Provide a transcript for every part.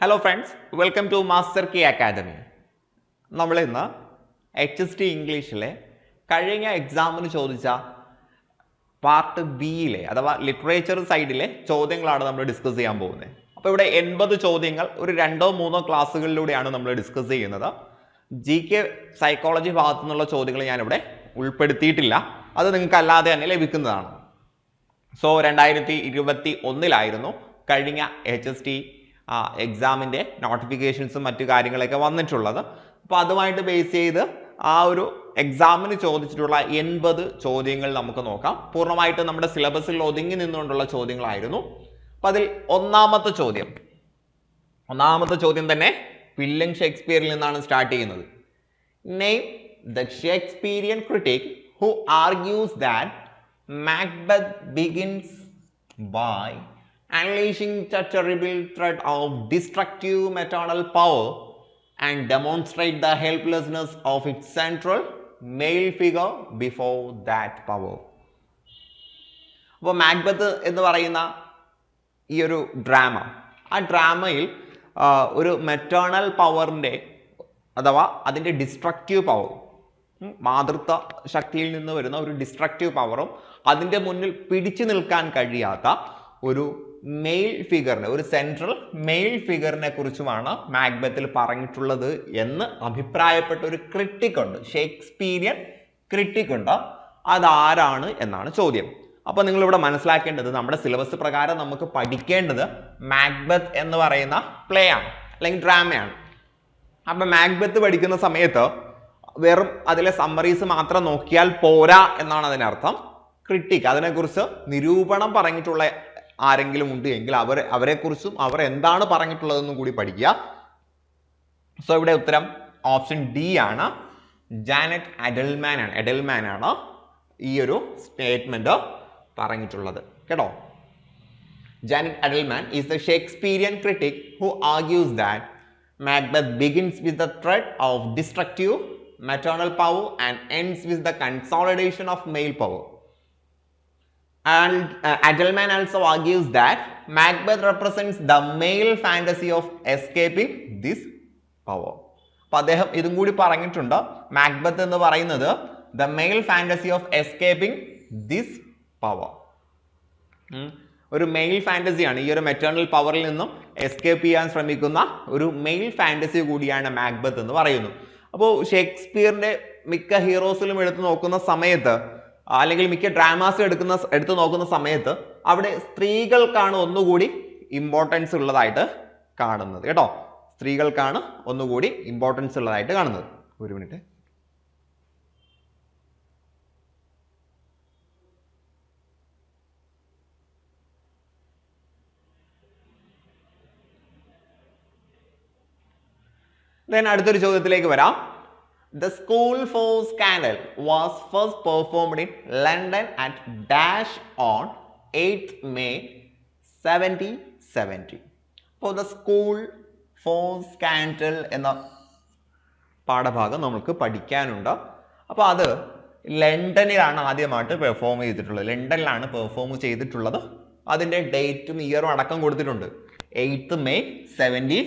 Hello friends welcome to master Ki academy നമ്മൾ ഇന്ന് H S T ഇംഗ്ലീഷിലെ കഴിഞ്ഞ എക്സാമിന് ചോദിച്ച പാർട്ട് ബിയിലെ അഥവാ ലിറ്ററേച്ചർ സൈഡിലെ ചോദ്യങ്ങളാണ് നമ്മൾ ഡിസ്കസ് ചെയ്യാൻ പോകുന്നത്. അപ്പോൾ ഇവിടെ എൺപത് ചോദ്യങ്ങൾ ഒരു രണ്ടോ മൂന്നോ ക്ലാസ്സുകളിലൂടെയാണ് നമ്മൾ ഡിസ്കസ് ചെയ്യുന്നത്. ജി കെ സൈക്കോളജി ഭാഗത്തു നിന്നുള്ള ചോദ്യങ്ങൾ ഞാനിവിടെ ഉൾപ്പെടുത്തിയിട്ടില്ല. അത് നിങ്ങൾക്ക് അല്ലാതെ തന്നെ ലഭിക്കുന്നതാണ്. സോ രണ്ടായിരത്തി ഇരുപത്തി ഒന്നിലായിരുന്നു കഴിഞ്ഞ എച്ച് എസ് ടി എക്സാമിന്റെ നോട്ടിഫിക്കേഷൻസും മറ്റു കാര്യങ്ങളൊക്കെ വന്നിട്ടുള്ളത്. അപ്പോൾ അതുമായിട്ട് ബേസ് ചെയ്ത് ആ ഒരു എക്സാമിന് ചോദിച്ചിട്ടുള്ള എൺപത് ചോദ്യങ്ങൾ നമുക്ക് നോക്കാം. പൂർണമായിട്ട് നമ്മുടെ സിലബസിൽ ഒതുങ്ങി നിന്നുകൊണ്ടുള്ള ചോദ്യങ്ങളായിരുന്നു. അപ്പം അതിൽ ഒന്നാമത്തെ ചോദ്യം. ഒന്നാമത്തെ ചോദ്യം തന്നെ വില്യം ഷേക്സ്പിയറിൽ നിന്നാണ് സ്റ്റാർട്ട് ചെയ്യുന്നത്. Name the Shakespearean critic who argues that Macbeth begins by unleashing the terrible threat of destructive maternal power and demonstrate the helplessness of its central male figure before that power. അപ്പോൾ Macbeth എന്ന് പറയുന്ന ഈ ഒരു drama ആ ഡ്രാമയിൽ ഒരു maternal പവറിന്റെ അഥവാ അതിന്റെ ഡിസ്ട്രക്റ്റീവ് പവർ മാതൃത്വ ശക്തിയിൽ നിന്ന് വരുന്ന ഒരു ഡിസ്ട്രക്റ്റീവ് പവറും അതിന്റെ മുന്നിൽ പിടിച്ചു നിൽക്കാൻ കഴിയാത്ത ഒരു മെയിൽ ഫിഗറിനെ ഒരു സെൻട്രൽ മെയിൽ ഫിഗറിനെ കുറിച്ചുമാണ് മാഗ്ബത്തിൽ പറഞ്ഞിട്ടുള്ളത് എന്ന് അഭിപ്രായപ്പെട്ട ഒരു ക്രിട്ടിക് ഉണ്ട്. ഷേക്സ്പീരിയൻ ക്രിട്ടിക് ഉണ്ട്. അതാരാണ് എന്നാണ് ചോദ്യം. അപ്പോൾ നിങ്ങൾ ഇവിടെ മനസ്സിലാക്കേണ്ടത് നമ്മുടെ സിലബസ് പ്രകാരം നമുക്ക് പഠിക്കേണ്ടത് മാഗ്ബത്ത് എന്ന് പറയുന്ന പ്ലേ ആണ് അല്ലെങ്കിൽ ഡ്രാമയാണ് അപ്പം മാഗ്ബത്ത് പഠിക്കുന്ന സമയത്ത് വെറും അതിലെ സമ്മറീസ് മാത്രം നോക്കിയാൽ പോരാ എന്നാണ് അതിനർത്ഥം. ക്രിട്ടിക് അതിനെക്കുറിച്ച് നിരൂപണം പറഞ്ഞിട്ടുള്ള ആരെങ്കിലും ഉണ്ട് എങ്കിൽ അവർ അവരെക്കുറിച്ചും അവർ എന്താണ് പറഞ്ഞിട്ടുള്ളതെന്നും കൂടി പഠിക്കുക. സോ ഇവിടെ ഉത്തരം ഓപ്ഷൻ ഡി ആണ്. ജാനറ്റ് അഡൽമാൻ ആണ്. അഡൽമാൻ ആണ് ഈ ഒരു സ്റ്റേറ്റ്മെന്റ് പറഞ്ഞിട്ടുള്ളത്. കേട്ടോ? Janet Adelman is the Shakespearean critic who argues that Macbeth begins with the thread of destructive maternal power and ends with the consolidation of male power. And uh, Adelman also argues that Macbeth represents the male fantasy of escaping this power. അപ്പോൾ അദ്ദേഹം ഇതും കൂടി പറഞ്ഞിട്ടുണ്ട്. Macbeth എന്ന് പറയുന്നത് the male fantasy of escaping this power ഒരു male ഫാന്റസിയാണ് ഈ ഒരു മെറ്റേണൽ പവറിൽ നിന്നും എസ്കേപ്പ് ചെയ്യാൻ ശ്രമിക്കുന്ന ഒരു മെയിൽ ഫാന്റസി കൂടിയാണ് മാക്ബത്ത് എന്ന് പറയുന്നു. അപ്പോൾ ഷേക്സ്പിയറിന്റെ മിക്ക ഹീറോസിലും എടുത്തു നോക്കുന്ന സമയത്ത് അല്ലെങ്കിൽ മിക്ക ഡ്രാമാസ് എടുക്കുന്ന എടുത്തു നോക്കുന്ന സമയത്ത് അവിടെ സ്ത്രീകൾക്കാണ് ഒന്നുകൂടി ഇമ്പോർട്ടൻസ് ഉള്ളതായിട്ട് കാണുന്നത്. കേട്ടോ? സ്ത്രീകൾക്കാണ് ഒന്നുകൂടി ഇമ്പോർട്ടൻസ് ഉള്ളതായിട്ട് കാണുന്നത്. ഒരു മിനിറ്റ് ദെൻ അടുത്തൊരു ചോദ്യത്തിലേക്ക് വരാം. School for Scandal was first performed in London at dash on eighth May seventy seventy അപ്പോൾ ദ സ്കൂൾ ഫോർ സ്കാൻഡൽ എന്ന പാഠഭാഗം നമുക്ക് പഠിക്കാനുണ്ട്. അപ്പോൾ അത് ലണ്ടനിലാണ് ആദ്യമായിട്ട് പെർഫോം ചെയ്തിട്ടുള്ളത്. ലണ്ടനിലാണ് പെർഫോം ചെയ്തിട്ടുള്ളത്. അതിന്റെ ഡേറ്റും ഇയറും അടക്കം കൊടുത്തിട്ടുണ്ട്. എയ്ത്ത് മെയ് സെവന്റീൻ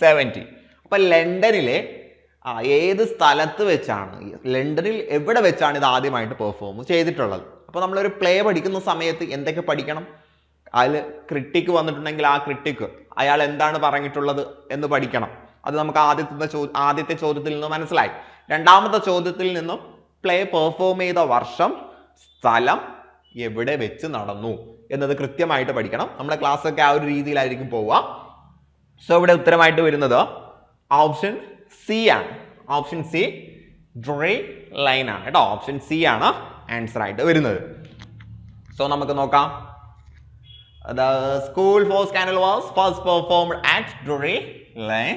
സെവന്റി അപ്പം ലണ്ടനിലെ ആ, ഏത് സ്ഥലത്ത് വെച്ചാണ്? ലണ്ടനിൽ എവിടെ വെച്ചാണ് ഇത് ആദ്യമായിട്ട് പെർഫോം ചെയ്തിട്ടുള്ളത്? അപ്പോൾ നമ്മളൊരു പ്ലേ പഠിക്കുന്ന സമയത്ത് എന്തൊക്കെ പഠിക്കണം? അതിൽ ക്രിട്ടിക്ക് വന്നിട്ടുണ്ടെങ്കിൽ ആ ക്രിട്ടിക്ക് അയാൾ എന്താണ് പറഞ്ഞിട്ടുള്ളത് എന്ന് പഠിക്കണം. അത് നമുക്ക് ആദ്യത്തെ ചോ ആദ്യത്തെ ചോദ്യത്തിൽ നിന്ന് മനസ്സിലായി. രണ്ടാമത്തെ ചോദ്യത്തിൽ നിന്നും പ്ലേ പെർഫോം ചെയ്ത വർഷം സ്ഥലം എവിടെ വെച്ച് നടന്നു എന്നത് കൃത്യമായിട്ട് പഠിക്കണം. നമ്മുടെ ക്ലാസ്സൊക്കെ ആ ഒരു രീതിയിലായിരിക്കും പോവുക. സോ ഇവിടെ ഉത്തരമായിട്ട് വരുന്നത് ഓപ്ഷൻ സി ആണ്. ഓപ്ഷൻ സി ഡ്രൈ ലൈൻ ആണ്. കേട്ടോ ഓപ്ഷൻ സി ആണ് ആൻസർ ആയിട്ട് വരുന്നത്. സോ നമുക്ക് നോക്കാം. The School for Scandal was first performed at Drury Lane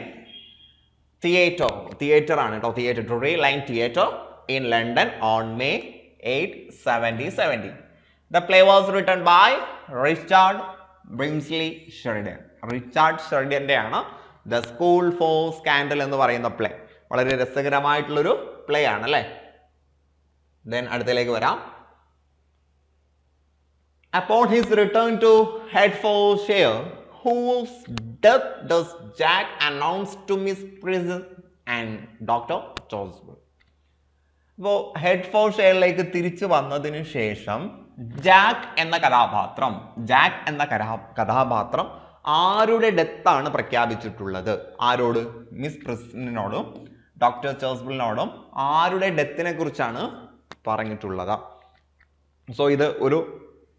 theatre theatre ആണ് കേട്ടോ theatre Drury Lane theatre in London on May eight seventy seventy the play was written by Richard Brinsley Sheridan Richard ഷെറിഡന്റെ ആണ് the school for scandal എന്ന് പറയുന്ന play വളരെ രസകരമായിട്ടുള്ളൊരു play ആണ് അല്ലേ? Then അടുത്തതിലേക്ക് വരാം. Upon his return to Hertfordshire whose death does Jack announce to Miss Prism and doctor Choswell? അപ്പോൾ ഹെഡ് ഫോർ ഷെയറിലേക്ക് തിരിച്ചു വന്നതിന് ശേഷം ജാക്ക് എന്ന കഥാപാത്രം ജാക്ക് എന്ന കഥാ കഥാപാത്രം ആരുടെ ഡെത്താണ് പ്രഖ്യാപിച്ചിട്ടുള്ളത്? ആരോട്? മിസ് പ്രിസിനോടും ഡോക്ടർ ചേഴ്സ്ബിളിനോടും ആരുടെ ഡെത്തിനെ കുറിച്ചാണ് പറഞ്ഞിട്ടുള്ളത്. സോ ഇത് ഒരു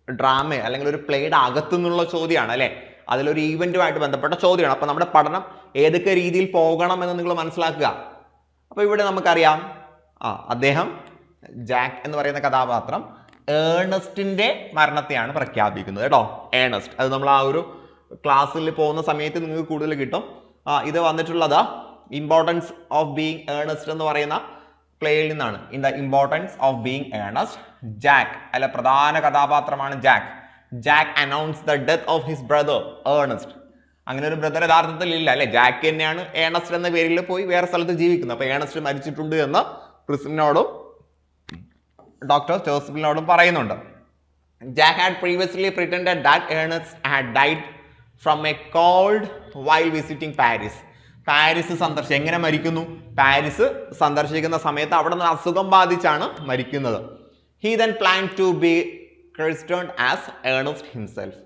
ഡ്രാമ അല്ലെങ്കിൽ ഒരു പ്ലേയുടെ അകത്തു നിന്നുള്ള ചോദ്യമാണ് അല്ലേ? അതിലൊരു ഈവന്റുമായിട്ട് ബന്ധപ്പെട്ട ചോദ്യമാണ്. അപ്പോൾ നമ്മുടെ പഠനം ഏതൊക്കെ രീതിയിൽ പോകണം എന്ന് നിങ്ങൾ മനസ്സിലാക്കുക. അപ്പോൾ ഇവിടെ നമുക്കറിയാം ആ അദ്ദേഹം ജാക്ക് എന്ന് പറയുന്ന കഥാപാത്രം ഏണസ്റ്റിന്റെ മരണത്തെയാണ് പ്രഖ്യാപിക്കുന്നത് കേട്ടോ. ഏണസ്റ്റ്. അത് നമ്മൾ ആ ഒരു ക്ലാസ്സിൽ പോകുന്ന സമയത്ത് നിങ്ങൾക്ക് കൂടുതൽ കിട്ടും. ഇത് വന്നിട്ടുള്ളത് ഇമ്പോർട്ടൻസ് ഓഫ് ബീങ് ഏണസ്റ്റ് എന്ന് പറയുന്ന പ്ലേയിൽ നിന്നാണ്. In the Importance of Being Earnest Jack അല്ല പ്രധാന കഥാപാത്രമാണ് Jack Jack announce the death of his brother Ernest അങ്ങനെ ഒരു ബ്രദർ യഥാർത്ഥത്തിൽ ഇല്ല അല്ലെ? ജാക്ക് തന്നെയാണ് ഏണസ്റ്റ് എന്ന പേരിൽ പോയി വേറെ സ്ഥലത്ത് ജീവിക്കുന്നത്. അപ്പൊ ഏണസ്റ്റ് മരിച്ചിട്ടുണ്ട് എന്ന് ക്രിസ്മിനോടും ഡോക്ടർ ജോസഫിനോടും പറയുന്നുണ്ട്. Jack had previously pretend that Ernest had died from a cold while visiting Paris Paris സന്ദർശിച്ചു. എങ്ങനെ മരിക്കുന്നു? പാരീസ് സന്ദർശിക്കുന്ന സമയത്ത് അവിടെ നിന്ന് അസുഖം ബാധിച്ചാണ് മരിക്കുന്നത്. He then plan to be christened as Ernest himself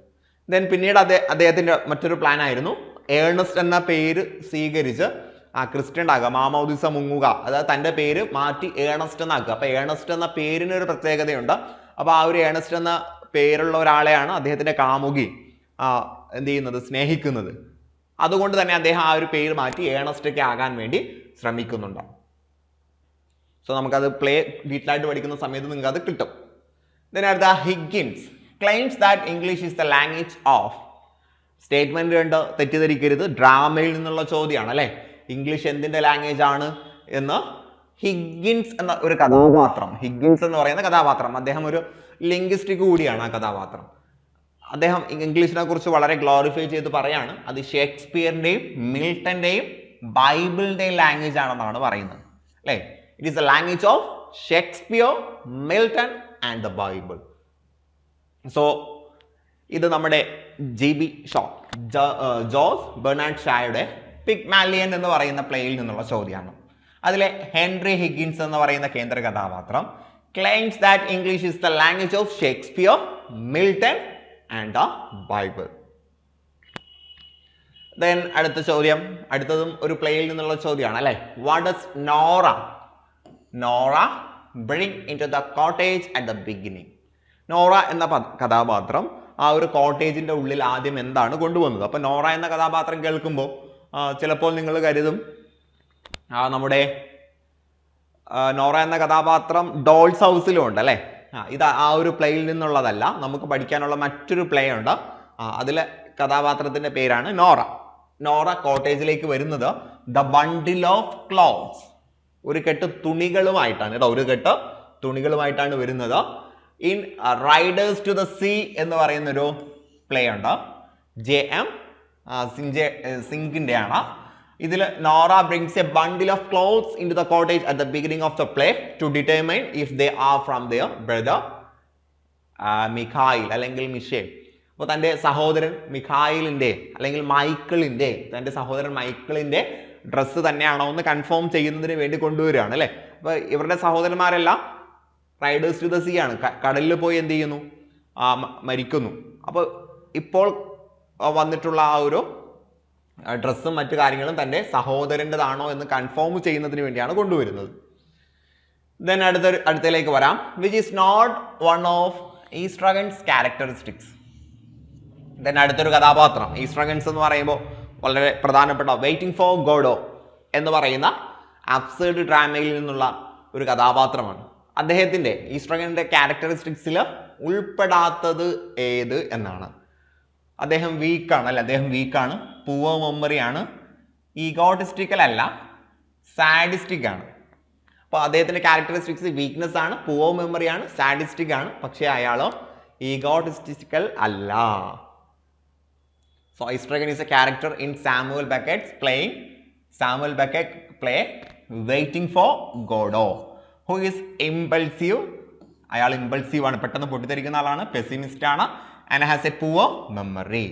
then പിന്നീട് അദ്ദേഹ അദ്ദേഹത്തിന്റെ മറ്റൊരു പ്ലാൻ ആയിരുന്നു. ഏണസ്റ്റ് എന്ന പേര് സ്വീകരിച്ച് ആ ക്രിസ്ത്യൻ ആകുക മാമോദിസ മുങ്ങുക. അതായത് തന്റെ പേര് മാറ്റി ഏണസ്റ്റ് എന്നാക്കുക. അപ്പോൾ ഏണസ്റ്റ് എന്ന പേരിന് ഒരു പ്രത്യേകതയുണ്ട്. അപ്പോൾ ആ ഒരു ഏണസ്റ്റ് എന്ന പേരുള്ള ഒരാളെയാണ് അദ്ദേഹത്തിന്റെ കാമുകി എന്ത് ചെയ്യുന്നത്? സ്നേഹിക്കുന്നത്. അതുകൊണ്ട് തന്നെ അദ്ദേഹം ആ ഒരു പേര് മാറ്റി ഏണസ്റ്റൊക്കെ ആകാൻ വേണ്ടി ശ്രമിക്കുന്നുണ്ട്. സോ നമുക്കത് പ്ലേ ഡീറ്റെയിലായിട്ട് പഠിക്കുന്ന സമയത്ത് നിങ്ങൾക്ക് അത് കിട്ടും ഇതിനടുത്ത Higgins claims that English is the language of statement കണ്ട് തെറ്റിദ്ധരിക്കരുത് ഡ്രാമയിൽ നിന്നുള്ള ചോദ്യമാണ് അല്ലേ? ഇംഗ്ലീഷ് എന്തിന്റെ ലാംഗ്വേജ് ആണ് എന്ന് ഹിഗിൻസ് എന്ന ഒരു കഥാപാത്രം ഹിഗിൻസ് എന്ന് പറയുന്ന കഥാപാത്രം അദ്ദേഹം ഒരു ലിംഗ്വിസ്റ്റിക് കൂടിയാണ് ആ കഥാപാത്രം. അദ്ദേഹം ഇംഗ്ലീഷിനെ കുറിച്ച് വളരെ ഗ്ലോറിഫൈ ചെയ്ത് പറയാണ്. അത് ഷേക്സ്പിയറിന്റെയും മിൽട്ടന്റെയും ബൈബിളിന്റെയും ലാംഗ്വേജ് ആണെന്നാണ് പറയുന്നത്. അല്ലേ? It is the language of Shakespeare Milton and the Bible so ഇത് നമ്മുടെ ജി ബി ഷോ ജോസ് ബെർണാഡ് ഷായുടെ പിഗ്മാലിയൻ എന്ന് പറയുന്ന പ്ലേയിൽ നിന്നുള്ള ചോദ്യമാണ്. അതിലെ ഹെൻറി ഹിഗിൻസ് എന്ന് പറയുന്ന കേന്ദ്ര കഥാപാത്രം claims that English is the language of Shakespeare Milton and the Bible then അടുത്ത ചോദ്യം. അടുത്തതും ഒരു പ്ലേയിൽ നിന്നുള്ള ചോദ്യമാണ് അല്ലേ? What does Nora Nora bring in to the cottage at the beginning Nora എന്ന കഥാപാത്രം ആ ഒരു കോട്ടേജിന്റെ ഉള്ളിൽ ആദ്യം എന്താണ് കൊണ്ടുവന്നത്? അപ്പോൾ നോറ എന്ന കഥാപാത്രം കേൾക്കുമ്പോൾ ചിലപ്പോൾ നിങ്ങൾ കരുതും നമ്മുടെ നോറ എന്ന കഥാപാത്രം ഡോൾസ് ഹൗസിലും ഉണ്ട് അല്ലേ? ഇത് ആ ഒരു പ്ലേയിൽ നിന്നുള്ളതല്ല. നമുക്ക് പഠിക്കാനുള്ള മറ്റൊരു പ്ലേ ഉണ്ട്. അതിലെ കഥാപാത്രത്തിന്റെ പേരാണ് നോറ. നോറ കോട്ടേജിലേക്ക് വരുന്നത് ദ ബണ്ടിൽ ഓഫ് ക്ലോത്ത്സ് ഒരു കെട്ട് തുണികളുമായിട്ടാണ് കേട്ടോ ഒരു കെട്ട് തുണികളുമായിട്ടാണ് വരുന്നത്. In Riders to the Sea എന്ന് പറയുന്നൊരു പ്ലേ ഉണ്ട്. ജെ എം സിഞ്ചെ സിങ്കിന്റെ ആണ് ഇതിൽ Nora brings a bundle of clothes in to the cottage at the beginning of the play to determine if they are from their brother Michael അല്ലെങ്കിൽ Michael. അപ്പോൾ തന്റെ സഹോദരൻ മിഖായിലിന്റെ അല്ലെങ്കിൽ മൈക്കിളിന്റെ തന്റെ സഹോദരൻ മൈക്കിളിന്റെ ഡ്രസ്സ് തന്നെയാണോ എന്ന് കൺഫേം ചെയ്യുന്നതിന് വേണ്ടി കൊണ്ടുവരികയാണ് അല്ലേ? അപ്പോൾ ഇവരുടെ സഹോദരന്മാരെല്ലാം റൈഡേഴ്സ് ടു ദ സീ ആണ്. കടലിൽ പോയി എന്ത് ചെയ്യുന്നു? മരിക്കുന്നു. അപ്പോൾ ഇപ്പോൾ വന്നിട്ടുള്ള ആ ഒരു ഡ്രസ്സും മറ്റു കാര്യങ്ങളും തന്റെ സഹോദരന്റെതാണോ എന്ന് കൺഫേം ചെയ്യുന്നതിന് വേണ്ടിയാണ് കൊണ്ടുവരുന്നത്. ദെൻ അടുത്ത അടുത്തയിലേക്ക് വരാം. Which is not one of Estragon's characteristics then അടുത്തൊരു കഥാപാത്രം. ഈസ്ട്രഗൻസ് എന്ന് പറയുമ്പോൾ വളരെ പ്രധാനപ്പെട്ട വെയിറ്റിംഗ് ഫോർ ഗോഡോ എന്ന് പറയുന്ന അബ്സേർഡ് ഡ്രാമയിൽ നിന്നുള്ള ഒരു കഥാപാത്രമാണ്. അദ്ദേഹത്തിന്റെ ഈസ്ട്രഗന്റെ ക്യാരക്ടറിസ്റ്റിക്സിൽ ഉൾപ്പെടാത്തത് ഏത് എന്നാണ്. അദ്ദേഹം വീക്കാണ് അല്ലെ? അദ്ദേഹം വീക്കാണ് പൂവ മെമ്മറിയാണ് ഈഗോട്ടിസ്റ്റിക്കൽ അല്ല സാഡിസ്റ്റിക് ആണ്. അപ്പോൾ അദ്ദേഹത്തിന്റെ ക്യാരക്ടറിസ്റ്റിക്സ് വീക്ക്നെസ് ആണ് പൂവർ മെമ്മറി ആണ് സാഡിസ്റ്റിക് ആണ്. പക്ഷേ അയാളോ ഈഗോട്ടിസ്റ്റിക്കൽ അല്ല. So Estragon is a character in Samuel Beckett's playing Samuel Beckett play Waiting for Godot who is impulsive അയാൾ ഇമ്പൾസീവ് ആണ് പെട്ടെന്ന് പൊട്ടിത്തെറിക്കുന്ന ആളാണ് പെസിമിസ്റ്റ് ആണ് and has a poor memory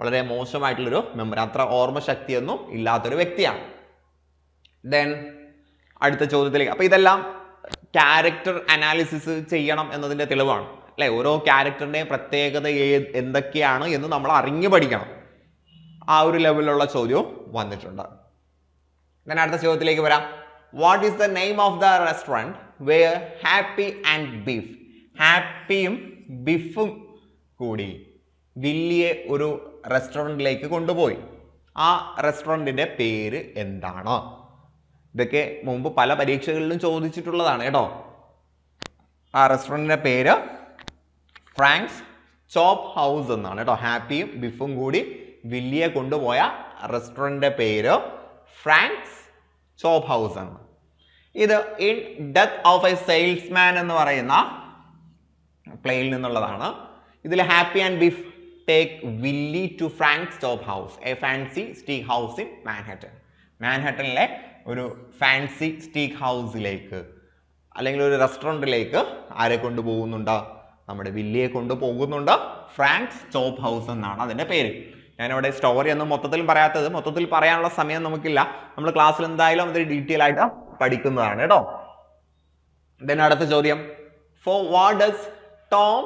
വളരെ മോശമായിട്ടുള്ളൊരു മെമ്മറി അത്ര ഓർമ്മ ഓർമ്മശക്തിയൊന്നും ഇല്ലാത്തൊരു വ്യക്തിയാണ്. ദെൻ അടുത്ത ചോദ്യത്തിലേക്ക്. അപ്പോൾ ഇതെല്ലാം ക്യാരക്ടർ അനാലിസിസ് ചെയ്യണം എന്നതിന്റെ തെളിവാണ്. അല്ലേ? ഓരോ ക്യാരക്ടറിന്റെയും പ്രത്യേകത എന്തൊക്കെയാണ് എന്ന് നമ്മൾ അറിഞ്ഞു പഠിക്കണം. ആ ഒരു ലെവലിലുള്ള ചോദ്യവും വന്നിട്ടുണ്ട്. ഞാൻ അടുത്ത ചോദ്യത്തിലേക്ക് വരാം. What is the name of the restaurant where Happy and Biff ഹാപ്പിയും ബീഫും കൂടി? വില്ലിയെ ഒരു റെസ്റ്റോറന്റിലേക്ക് കൊണ്ടുപോയി. ആ റെസ്റ്റോറന്റിന്റെ പേര് എന്താണ്? ഇതൊക്കെ മുമ്പ് പല പരീക്ഷകളിലും ചോദിച്ചിട്ടുള്ളതാണ് കേട്ടോ. ആ റെസ്റ്റോറന്റിന്റെ പേര് ഫ്രാങ്ക്സ് ചോപ്പ് ഹൗസ് എന്നാണ് കേട്ടോ. ഹാപ്പിയും ബിഫും കൂടി വില്ലിയെ കൊണ്ടുപോയ റെസ്റ്റോറന്റിന്റെ പേര് ഫ്രാങ്ക്സ് ചോപ്പ് ഹൗസ് എന്ന് ഇത് in Death of a Salesman എന്ന് പറയുന്ന പ്ലേയിൽ നിന്നുള്ളതാണ്. ഇതിൽ Happy and Biff take Willy to Frank chop house a fancy steak house in Manhattan മാൻഹട്ടനിലെ ഒരു ഫാൻസി സ്റ്റീക്ക് ഹൗസിലേക്ക് അല്ലെങ്കിൽ ഒരു റെസ്റ്റോറന്റിലേക്ക് ആരെ കൊണ്ടുപോകുന്നുണ്ട്? നമ്മുടെ വില്ലിയെ കൊണ്ട് പോകുന്നുണ്ട് ഫ്രാങ്ക് സ്റ്റോപ്പ് ഹൗസ് എന്നാണ് അതിന്റെ പേര്. ഞാനിവിടെ സ്റ്റോറി ഒന്നും മൊത്തത്തിൽ പറയാത്തത്. മൊത്തത്തിൽ പറയാനുള്ള സമയം നമുക്കില്ല. നമ്മൾ ക്ലാസ്സിൽ എന്തായാലും അത് ഡീറ്റെയിൽ ആയിട്ട് പഠിക്കുന്നതാണ് കേട്ടോ. ദെൻ അടുത്ത ചോദ്യം. For what does Tom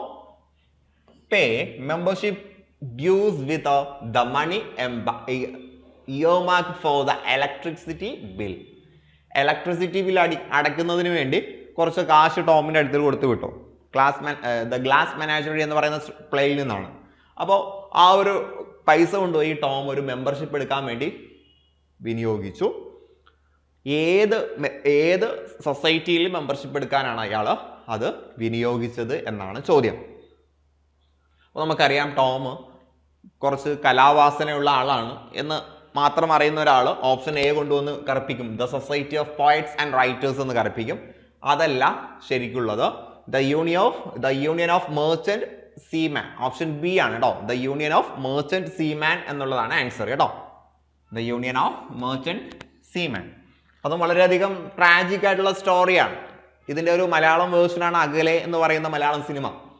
pay membership dues with the money earmark for the electricity bill electricity bill അടി അടയ്ക്കുന്നതിന് വേണ്ടി കുറച്ച് കാശ് ടോമിന്റെ അടുത്ത് കൊടുത്ത് വിട്ടു. Glass man the Glass Menagerie എന്ന് പറയുന്ന പ്ലേയിൽ നിന്നാണ്. അപ്പോൾ ആ ഒരു പൈസ കൊണ്ടുപോയി ടോം ഒരു മെമ്പർഷിപ്പ് എടുക്കാൻ വേണ്ടി വിനിയോഗിച്ചു. ഏത് ഏത് സൊസൈറ്റിയിൽ മെമ്പർഷിപ്പ് എടുക്കാനാണ് അയാൾ അത് വിനിയോഗിച്ചത് എന്നാണ് ചോദ്യം. അപ്പോൾ നമുക്കറിയാം ടോം കുറച്ച് കലാവാസനയുള്ള ആളാണ് എന്ന് മാത്രം അറിയുന്ന ഒരാൾ ഓപ്ഷൻ എ കൊണ്ടുവന്ന് കറപ്പിക്കും. The Society of Poets and Writers എന്ന് കറപ്പിക്കും. അതല്ല ശരിക്കുള്ളത്. The Union of the Union of Merchant Seamen option B ആണ് കേട്ടോ the Union of Merchant Seamen എന്നുള്ളതാണ് ആൻസർ കേട്ടോ. The Union of Merchant Seamen അതും വളരെയധികം ട്രാജിക് ആയിട്ടുള്ള സ്റ്റോറിയാണ് ഇതിന്റെ ഒരു മലയാളം വേർഷനാണ് അകലെ എന്ന് പറയുന്ന മലയാളം സിനിമ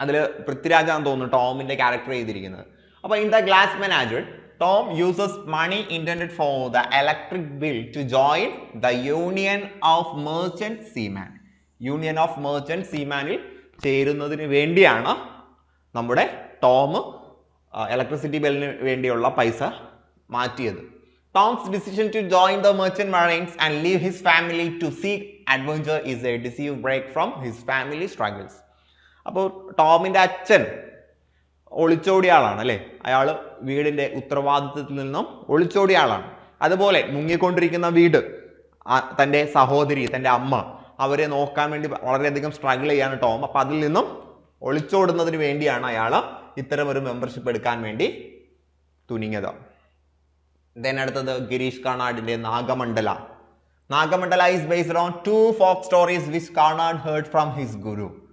അതിൽ പൃഥ്വിരാജാന്ന് തോന്നുന്നു ടോമിന്റെ ക്യാരക്ടർ ചെയ്തിരിക്കുന്നത് അപ്പോൾ in the Glass Menagerie Tom uses money intend for the electric bill to join the Union of Merchant Seamen Union of Merchant സീമാനിൽ ചേരുന്നതിന് വേണ്ടിയാണ് നമ്മുടെ ടോം ഇലക്ട്രിസിറ്റി ബില്ലിന് വേണ്ടിയുള്ള പൈസ മാറ്റിയത്. Tom's decision to join the merchant marines and leave his family to seek adventure is a decisive break from his family struggles അപ്പോൾ ടോമിന്റെ അച്ഛൻ ഒളിച്ചോടിയ ആളാണ് അല്ലേ? അയാൾ വീടിന്റെ ഉത്തരവാദിത്വത്തിൽ നിന്നും ഒളിച്ചോടിയ ആളാണ്. അതുപോലെ മുങ്ങിക്കൊണ്ടിരിക്കുന്ന വീട് തന്റെ സഹോദരി തന്റെ അമ്മ അവരെ നോക്കാൻ വേണ്ടി വളരെയധികം സ്ട്രഗിൾ ചെയ്യാണ് ടോം. അപ്പം അതിൽ നിന്നും ഒളിച്ചോടുന്നതിന് വേണ്ടിയാണ് അയാൾ ഇത്തരം ഒരു മെമ്പർഷിപ്പ് എടുക്കാൻ വേണ്ടി തുനിഞ്ഞത്. ദെൻ അടുത്തത് Girish കാണാടിന്റെ Nagamandala. Nagamandala is based on two folk stories which Karnad heard from his guru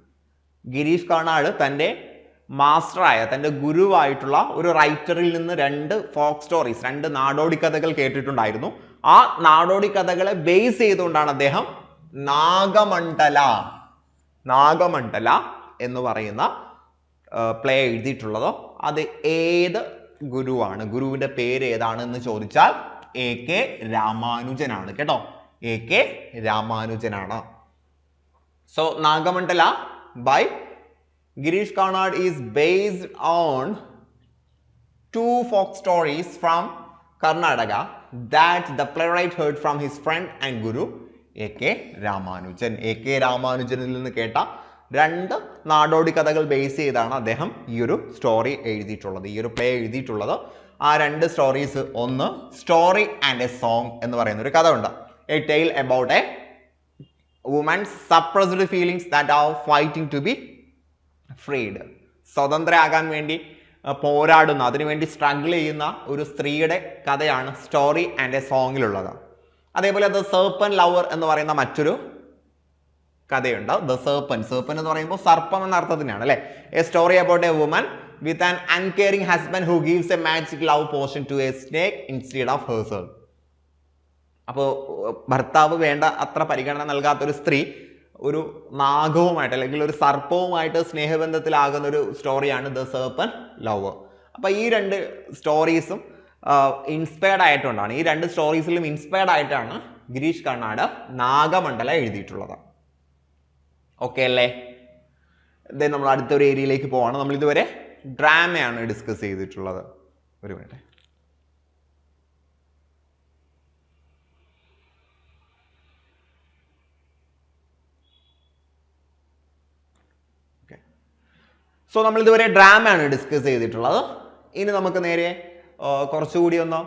Girish Karnad തന്റെ മാസ്റ്ററായ തന്റെ ഗുരുവായിട്ടുള്ള ഒരു റൈറ്ററിൽ നിന്ന് രണ്ട് ഫോക്ക് സ്റ്റോറീസ് രണ്ട് നാടോടി കഥകൾ കേട്ടിട്ടുണ്ടായിരുന്നു. ആ നാടോടി കഥകളെ ബേസ് ചെയ്തുകൊണ്ടാണ് അദ്ദേഹം നാഗമണ്ഡല നാഗമണ്ഡല എന്ന് പറയുന്ന പ്ലേ എഴുതിയിട്ടുള്ളത്. അത് ഏത് ഗുരുവാണ്? ഗുരുവിന്റെ പേര് ഏതാണെന്ന് ചോദിച്ചാൽ എ കെ രാമാനുജനാണ്. കേട്ടോ? A K രാമാനുജനാണ്. So Nagamandala by Girish Karnad is based on two folk stories from Karnataka that the playwright heard from his friend and guru A.K. K A.K. A K രാമാനുജനിൽ നിന്ന് രണ്ട് നാടോടി കഥകൾ base ചെയ്താണ് അദ്ദേഹം ഈ ഒരു സ്റ്റോറി എഴുതിയിട്ടുള്ളത് ഈ ഒരു പ്ലേ എഴുതിയിട്ടുള്ളത് ആ രണ്ട് സ്റ്റോറീസ് ഒന്ന് സ്റ്റോറി ആൻഡ് എ സോങ് എന്ന് പറയുന്ന ഒരു കഥ ഉണ്ട് a tale about a woman suppressed feelings that are fighting to be freed സ്വതന്ത്രയാകാൻ വേണ്ടി പോരാടുന്ന അതിനുവേണ്ടി സ്ട്രഗിൾ ചെയ്യുന്ന ഒരു സ്ത്രീയുടെ കഥയാണ് സ്റ്റോറി ആൻഡ് എ സോങ്ങിലുള്ളത് അതേപോലെ ദ സർപ്പൻ ലവർ എന്ന് പറയുന്ന മറ്റൊരു കഥയുണ്ട്. ദ സർപ്പൻ സർപ്പൻ എന്ന് പറയുമ്പോൾ സർപ്പം എന്ന അർത്ഥത്തിനാണ് അല്ലേ? A story about a woman with an uncaring husband who gives a magic love potion to a snake instead of herself അപ്പോൾ ഭർത്താവ് വേണ്ട അത്ര പരിഗണന നൽകാത്ത ഒരു സ്ത്രീ ഒരു നാഗവുമായിട്ട് അല്ലെങ്കിൽ ഒരു സർപ്പവുമായിട്ട് സ്നേഹബന്ധത്തിലാകുന്ന ഒരു സ്റ്റോറിയാണ് ദ സർപ്പൻ ലവ്. അപ്പോൾ ഈ രണ്ട് സ്റ്റോറീസും ഇൻസ്പയർഡ് ആയിട്ടുകൊണ്ടാണ് ഈ രണ്ട് സ്റ്റോറീസിലും ഇൻസ്പയർഡ് ആയിട്ടാണ് ഗിരീഷ് കർണാട് നാഗമണ്ഡലം എഴുതിയിട്ടുള്ളത്. ഓക്കെ അല്ലേ? ദെൻ നമ്മൾ അടുത്തൊരു ഏരിയയിലേക്ക് പോവാണ്. നമ്മൾ ഇതുവരെ ഡ്രാമയാണ് ഡിസ്കസ് ചെയ്തിട്ടുള്ളത്. ഒരു മിനിറ്റ് സോ നമ്മൾ ഇതുവരെ ഡ്രാമയാണ് ഡിസ്കസ് ചെയ്തിട്ടുള്ളത്. ഇനി നമുക്ക് നേരെ കുറച്ചുകൂടി ഒന്ന്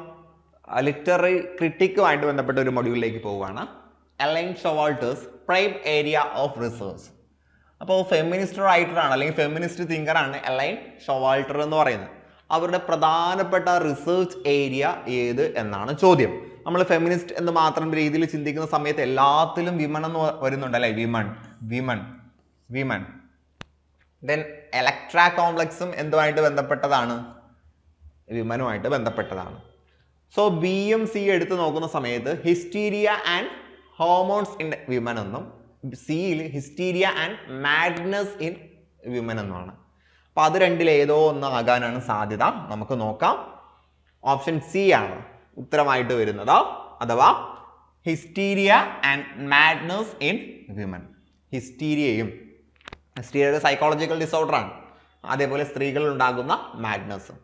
ലിറ്റററി ക്രിട്ടിക്കുമായിട്ട് ബന്ധപ്പെട്ട ഒരു മൊഡ്യൂളിലേക്ക് പോവുകയാണ്. Elaine Showalter's prime area of research അപ്പോൾ ഫെമിനിസ്റ്റ് റൈറ്ററാണ് അല്ലെങ്കിൽ ഫെമിനിസ്റ്റ് തിങ്കറാണ് അലൈൻ ഷൊവാൾട്ടർ എന്ന് പറയുന്നത്. അവരുടെ പ്രധാനപ്പെട്ട റിസർച്ച് ഏരിയ ഏത് എന്നാണ് ചോദ്യം. നമ്മൾ ഫെമിനിസ്റ്റ് എന്ന് മാത്രം രീതിയിൽ ചിന്തിക്കുന്ന സമയത്ത് എല്ലാത്തിലും വിമൺ എന്ന് വരുന്നുണ്ട് അല്ലേ? Women women women then Electra കോംപ്ലക്സും എന്തുമായിട്ട് ബന്ധപ്പെട്ടതാണ്? വിമനുമായിട്ട് ബന്ധപ്പെട്ടതാണ്. സോ ബിയും സി എടുത്ത് നോക്കുന്ന സമയത്ത് hysteria and hormones in women എന്നും സിയിൽ hysteria and madness in women എന്നുമാണ് അപ്പൊ അത് രണ്ടിൽ ഏതോ ഒന്ന് ആകാനാണ് സാധ്യത. നമുക്ക് നോക്കാം. ഓപ്ഷൻ സി ആണ് ഉത്തരമായിട്ട് വരുന്നത്. അഥവാ hysteria and madness in women ഹിസ്റ്റീരിയയും ഒരു സൈക്കോളജിക്കൽ ഡിസോർഡറാണ് അതേപോലെ സ്ത്രീകളിൽ ഉണ്ടാകുന്ന മാഗ്നസും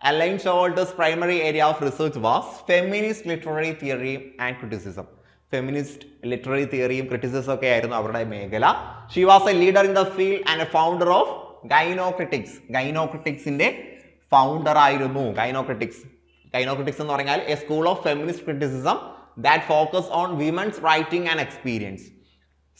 Elaine Showalter's primary area of research was feminist literary തിയറിയും and criticism feminist literary തിയറിയും ക്രിറ്റിസിസം ഒക്കെ ആയിരുന്നു അവരുടെ മേഖല. She was a leader in the field and a founder of gynocritics ഗൈനോക്രിറ്റിക്സിന്റെ founder ആയിരുന്നു. ഗൈനോക്രിറ്റിക്സ് ഗൈനോക്രിറ്റിക്സ് എന്ന് പറഞ്ഞാൽ a school of feminist criticism that focus on women's writing and experience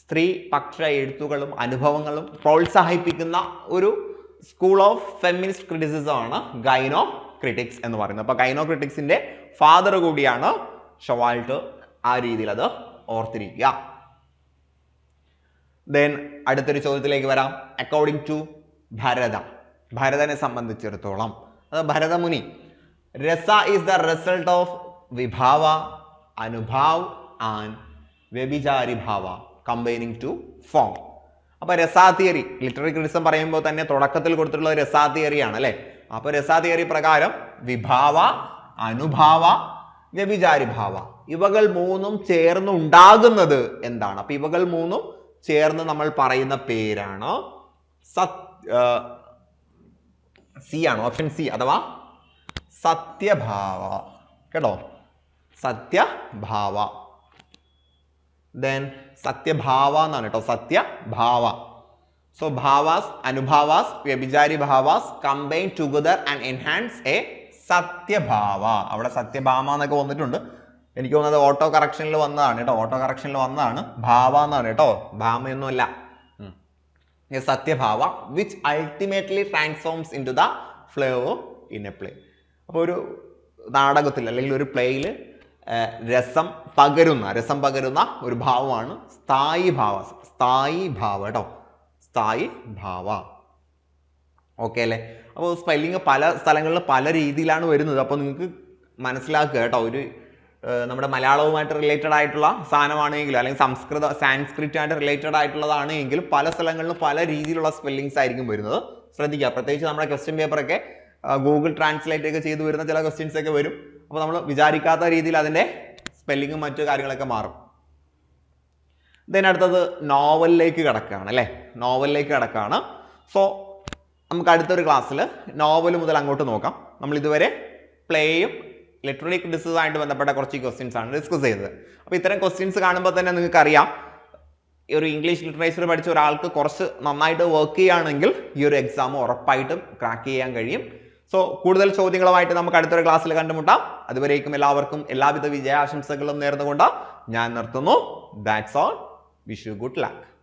സ്ത്രീ പക്ഷ എഴുത്തുകളും അനുഭവങ്ങളും പ്രോത്സാഹിപ്പിക്കുന്ന ഒരു സ്കൂൾ ഓഫ് ഫെമിനിസ്റ്റ് ക്രിറ്റിസിസം ആണ് ഗൈനോ ക്രിറ്റിക്സ് എന്ന് പറയുന്നത്. അപ്പോൾ ഗൈനോ ക്രിറ്റിക്സിന്റെ ഫാദർ കൂടിയാണ് ഷൊവാൾട്ട് ആ രീതിയിൽ അത് ഓർത്തിരിക്കുക. ദെൻ അടുത്തൊരു ചോദ്യത്തിലേക്ക് വരാം. According to ഭരത. ഭരതനെ സംബന്ധിച്ചിടത്തോളം. അത് Bharatamuni. Rasa is the result of vibhava anubhav and vyabhichari bhava combining to form അപ്പൊ രസാ തിയറി ലിറ്റററി ക്രിറ്റിസം പറയുമ്പോൾ തന്നെ തുടക്കത്തിൽ കൊടുത്തിട്ടുള്ള രസാ തിയറിയാണ് അല്ലേ? അപ്പോൾ രസാ തിയറി പ്രകാരം വിഭാവ അനുഭാവ വ്യഭിചാരിഭാവ. ഇവകൾ മൂന്നും ചേർന്ന് ഉണ്ടാകുന്നത് എന്താണ്? അപ്പൊ ഇവകൾ മൂന്നും ചേർന്ന് നമ്മൾ പറയുന്ന പേരാണ് സത് സി ആണ് ഓപ്ഷൻ സി അഥവാ സത്യഭാവ. കേട്ടോ? സത്യഭാവ. ദെൻ സത്യഭാവ എന്നാണ് കേട്ടോ സത്യഭാവ so bhavas anubhavas vyabhichari bhavas combine together and enhance a sthayibhava അവിടെ സത്യഭാമ എന്നൊക്കെ വന്നിട്ടുണ്ട്. എനിക്ക് തോന്നുന്നത് ഓട്ടോ കറക്ഷനിൽ വന്നതാണ് കേട്ടോ ഓട്ടോ കറക്ഷനിൽ വന്നതാണ് ഭാവ എന്നാണ് കേട്ടോ ഭാമയൊന്നുമല്ല sthayibhava which ultimately transforms in to the flavour in a play അപ്പോൾ ഒരു നാടകത്തിൽ അല്ലെങ്കിൽ ഒരു പ്ലേയിൽ രസം പകരുന്ന രസം പകരുന്ന ഒരു ഭാവമാണ് സ്ഥായി ഭാവ സ്ഥായി ഭാവ കേട്ടോ സ്ഥായി ഭാവ. ഓക്കെ അല്ലേ? അപ്പോൾ സ്പെല്ലിങ് പല സ്ഥലങ്ങളിൽ പല രീതിയിലാണ് വരുന്നത്. അപ്പോൾ നിങ്ങൾക്ക് മനസ്സിലാക്കുക കേട്ടോ ഒരു നമ്മുടെ മലയാളവുമായിട്ട് റിലേറ്റഡ് ആയിട്ടുള്ള സാധനമാണെങ്കിലും അല്ലെങ്കിൽ സംസ്കൃത സാൻസ്ക്രിറ്റായിട്ട് റിലേറ്റഡ് ആയിട്ടുള്ളതാണ് എങ്കിലും പല സ്ഥലങ്ങളിലും പല രീതിയിലുള്ള സ്പെല്ലിങ്സ് ആയിരിക്കും വരുന്നത്. ശ്രദ്ധിക്കുക. പ്രത്യേകിച്ച് നമ്മുടെ ക്വസ്റ്റ്യൻ പേപ്പറൊക്കെ ഗൂഗിൾ ട്രാൻസ്ലേറ്റ് ഒക്കെ ചെയ്തു വരുന്ന ചില ക്വസ്റ്റ്യൻസ് ഒക്കെ വരും. അപ്പോൾ നമ്മൾ വിചാരിക്കാത്ത രീതിയിൽ അതിന്റെ സ്പെല്ലിങ്ങും മറ്റു കാര്യങ്ങളൊക്കെ മാറും. ദെൻ അടുത്തത് നോവലിലേക്ക് കിടക്കുകയാണ് അല്ലേ? നോവലിലേക്ക് കിടക്കുകയാണ്. സോ നമുക്ക് അടുത്തൊരു ക്ലാസ്സിൽ നോവൽ മുതൽ അങ്ങോട്ട് നോക്കാം. നമ്മൾ ഇതുവരെ പ്ലേയും ഇലക്ട്രോണിക് ഡിസൈസുമായിട്ട് ബന്ധപ്പെട്ട കുറച്ച് ക്വസ്റ്റ്യൻസ് ആണ് ഡിസ്കസ് ചെയ്തത്. അപ്പോൾ ഇത്തരം ക്വസ്റ്റ്യൻസ് കാണുമ്പോൾ തന്നെ നിങ്ങൾക്ക് അറിയാം ഈ ഒരു ഇംഗ്ലീഷ് ലിറ്ററേച്ചർ പഠിച്ച ഒരാൾക്ക് കുറച്ച് നന്നായിട്ട് വർക്ക് ചെയ്യുകയാണെങ്കിൽ ഈ ഒരു എക്സാം ഉറപ്പായിട്ടും ക്രാക്ക് ചെയ്യാൻ കഴിയും. സോ കൂടുതൽ ചോദ്യങ്ങളുമായിട്ട് നമുക്ക് അടുത്തൊരു ക്ലാസ്സിൽ കണ്ടുമുട്ടാം. അതുവരേക്കും എല്ലാവർക്കും എല്ലാവിധ വിജയാശംസകളും നേർന്നുകൊണ്ട് ഞാൻ നിർത്തുന്നു. That's all wish you good luck